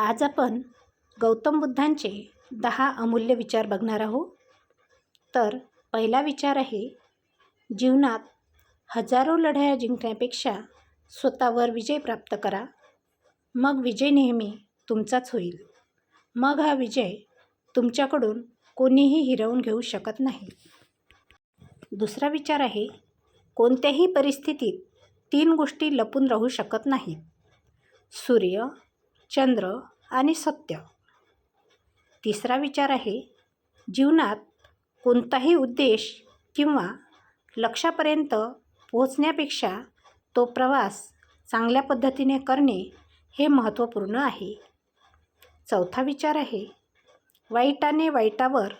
आज आपण गौतम बुद्धांचे दहा अमूल्य विचार बघणार आहोत. तर पहिला विचार आहे जीवनात हजारो लढाया जिंकण्यापेक्षा स्वतःवर विजय प्राप्त करा. मग विजय नेहमी तुमचाच होईल. मग हा विजय तुमच्याकडून कोणीही हिरवून घेऊ शकत नाही. दुसरा विचार आहे कोणत्याही परिस्थितीत तीन गोष्टी लपून राहू शकत नाहीत. सूर्य चंद्र आणि सत्य. तिसरा विचार आहे जीवनात कोणताही उद्देश किंवा लक्षापर्यंत पोहोचण्यापेक्षा तो प्रवास चांगल्या पद्धतीने करणे हे महत्त्वपूर्ण आहे. चौथा विचार आहे वाईटाने वाईटावर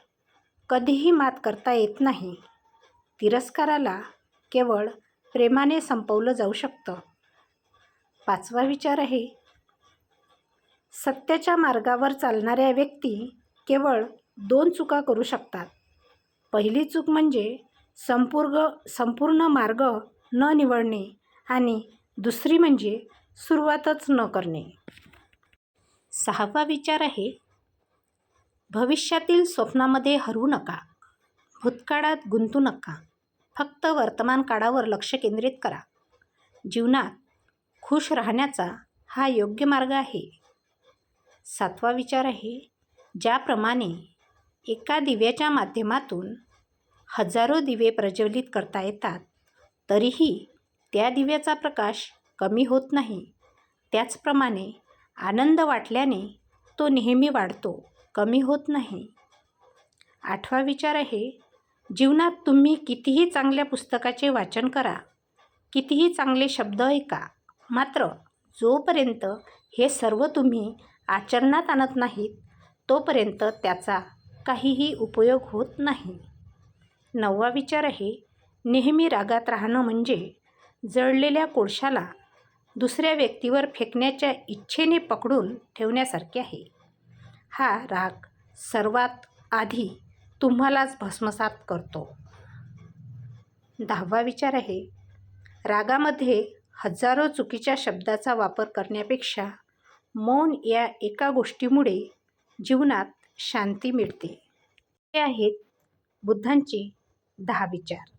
कधीही मात करता येत नाही. तिरस्काराला केवळ प्रेमाने संपवलं जाऊ शकतं. पाचवा विचार आहे सत्याच्या मार्गावर चालणाऱ्या व्यक्ती केवळ दोन चुका करू शकतात. पहिली चूक म्हणजे संपूर्ण संपूर्ण मार्ग न निवडणे आणि दुसरी म्हणजे सुरुवातच न करणे. सहावा विचार आहे भविष्यातील स्वप्नामध्ये हरवू नका भूतकाळात गुंतू नका फक्त वर्तमान काळावर लक्ष केंद्रित करा. जीवनात खुश राहण्याचा हा योग्य मार्ग आहे. सातवा विचार आहे ज्याप्रमाणे एका दिव्याच्या माध्यमातून हजारो दिवे प्रज्वलित करता येतात तरीही त्या दिव्याचा प्रकाश कमी होत नाही. त्याचप्रमाणे आनंद वाटल्याने तो नेहमी वाढतो कमी होत नाही. आठवा विचार आहे जीवनात तुम्ही कितीही चांगल्या पुस्तकाचे वाचन करा कितीही चांगले शब्द ऐका मात्र जोपर्यंत हे सर्व तुम्ही आचरणात आणत नाहीत तोपर्यंत त्याचा काहीही उपयोग होत नाही. नववा विचार आहे नेहमी रागात राहणं म्हणजे जळलेल्या कोळशाला दुसऱ्या व्यक्तीवर फेकण्याच्या इच्छेने पकडून ठेवण्यासारखे आहे. हा राग सर्वात आधी तुम्हालाच भस्मसात करतो. दहावा विचार आहे रागामध्ये हजारो चुकीच्या शब्दाचा वापर करण्यापेक्षा मौन या एका गोष्टीमुळे जीवनात शांती मिळते. हे आहेत बुद्धांचे दहा विचार.